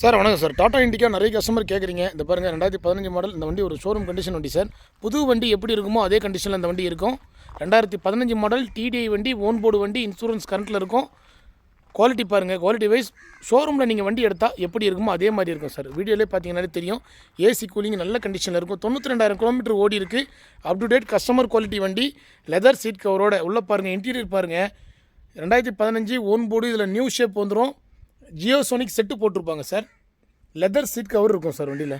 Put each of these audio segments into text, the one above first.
Sir வணக்கம் sir. Tata Indica நிறைய customer கேட்குறீங்க இந்த பாருங்கள் ரெண்டாயிரத்தி பதினஞ்சு மாடல் இந்த வண்டி ஒரு ஷோரூம் கண்டிஷன் வண்டி சார். புது வண்டி எப்படி இருக்குமோ அதே கண்டிஷனில் இந்த வண்டி இருக்கும். ரெண்டாயிரத்தி பதினஞ்சு மாடல் டிடிஐ வண்டி ஓன் போர்டு வண்டி இன்சூரன்ஸ் கரண்ட்டில் இருக்கும். குவாலிட்டி பாருங்கள் குவாலிட்டி வைஸ் ஷோரூமில் நீங்கள் வண்டி எடுத்தால் எப்படி இருக்குமோ அதே மாதிரி இருக்கும் சார். வீடியோலே பார்த்தீங்கன்னாலே தெரியும். ஏசி கூலிங் நல்ல கண்டிஷனில் இருக்கும். தொண்ணூற்றி ரெண்டாயிரம் கிலோமீட்டர் ஓடி இருக்குது up to date customer quality வண்டி லெதர் சீட் கவரோட உள்ளே பாருங்கள் இன்டீரியர் பாருங்கள் ரெண்டாயிரத்தி பதினஞ்சு ஓன் போர்டு இதில் நியூ ஷேப் வந்துடும் ஜியோ சோனிக் செட்டு போட்டிருப்பாங்க சார். லெதர் சீட் கவர் இருக்கும் சார் வண்டியில்.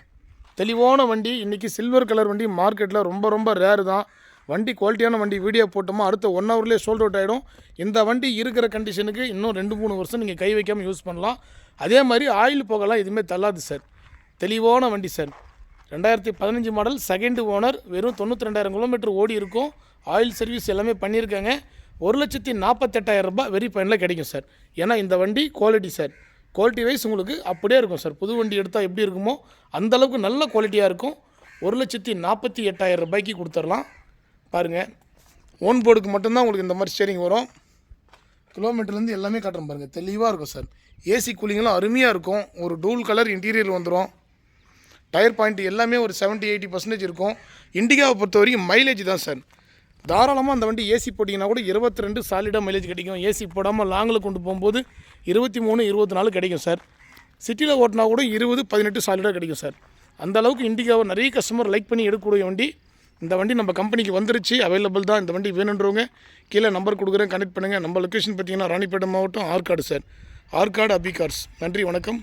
தெளிவான வண்டி இன்றைக்கி சில்வர் கலர் வண்டி மார்க்கெட்டில் ரொம்ப ரொம்ப ரேரு தான். வண்டி குவாலிட்டியான வண்டி வீடியோ போட்டோமா அடுத்த ஒன் ஹவர்லேயே சோல்ட் அவுட் ஆகிடும் இந்த வண்டி இருக்கிற கண்டிஷனுக்கு இன்னும் ரெண்டு மூணு வருஷம் நீங்கள் கை வைக்காமல் யூஸ் பண்ணலாம். அதே மாதிரி ஆயில் போகலாம் எதுவுமே தள்ளாது சார். தெளிவான வண்டி சார். ரெண்டாயிரத்தி பதினஞ்சு மாடல் செகண்ட் ஓனர் வெறும் தொண்ணூற்றி ரெண்டாயிரம் கிலோமீட்டர் ஓடி இருக்கும். ஆயில் சர்வீஸ் எல்லாமே பண்ணியிருக்காங்க. ஒரு லட்சத்தி நாற்பத்தெட்டாயிரம் ரூபாய் வெரி பயனில் கிடைக்கும் சார். ஏன்னா இந்த வண்டி குவாலிட்டி சார். குவாலிட்டி வைஸ் உங்களுக்கு அப்படியே இருக்கும் சார். புது வண்டி எடுத்தால் எப்படி இருக்குமோ அந்தளவுக்கு நல்ல குவாலிட்டியாக இருக்கும். ஒரு லட்சத்தி நாற்பத்தி எட்டாயிரம் ரூபாய்க்கு கொடுத்துடலாம். பாருங்கள் ஓன் போர்டுக்கு மட்டும்தான் உங்களுக்கு இந்த மாதிரி ஸ்டேரிங் வரும். கிலோமீட்டர்லேருந்து எல்லாமே காட்டுறோம் பாருங்கள் தெளிவாக இருக்கும் சார். ஏசி கூலிங்லாம் அருமையாக இருக்கும். ஒரு டூல் கலர் இன்டீரியர் வந்துடும் டயர் பாயிண்ட் எல்லாமே ஒரு 70 எயிட்டி பர்சன்டேஜ் இருக்கும். இண்டிகாவை பொறுத்த வரைக்கும் மைலேஜ் தான் சார். தாராளமாக அந்த வண்டி ஏசி போட்டிங்கன்னா கூட இருபத்தி ரெண்டு சாலிடாக மைலேஜ் கிடைக்கும். ஏசி போடாமல் லாங்கில் கொண்டு போகும்போது இருபத்தி மூணு இருபத்தி நாலு கிடைக்கும் சார் சிட்டியில் ஓட்டினா கூட இருபது பதினெட்டு சாலிடாக கிடைக்கும் சார் அந்த அளவுக்கு இண்டிகாவை நிறைய கஸ்டமர் லைக் பண்ணி எடுக்கக்கூடிய வண்டி. இந்த வண்டி நம்ம கம்பெனிக்கு வந்துருச்சு. அவைலபிள் தான். இந்த வண்டி வேணுன்றவங்க கீழே நம்பர் கொடுக்குறேன். கனெக்ட் பண்ணுங்கள் நம்ம லொக்கேஷன் பார்த்தீங்கன்னா ராணிப்பேட்டை மாவட்டம் ஆற்காடு சார் ஆற்காடு அபி கார்ஸ் நன்றி வணக்கம்.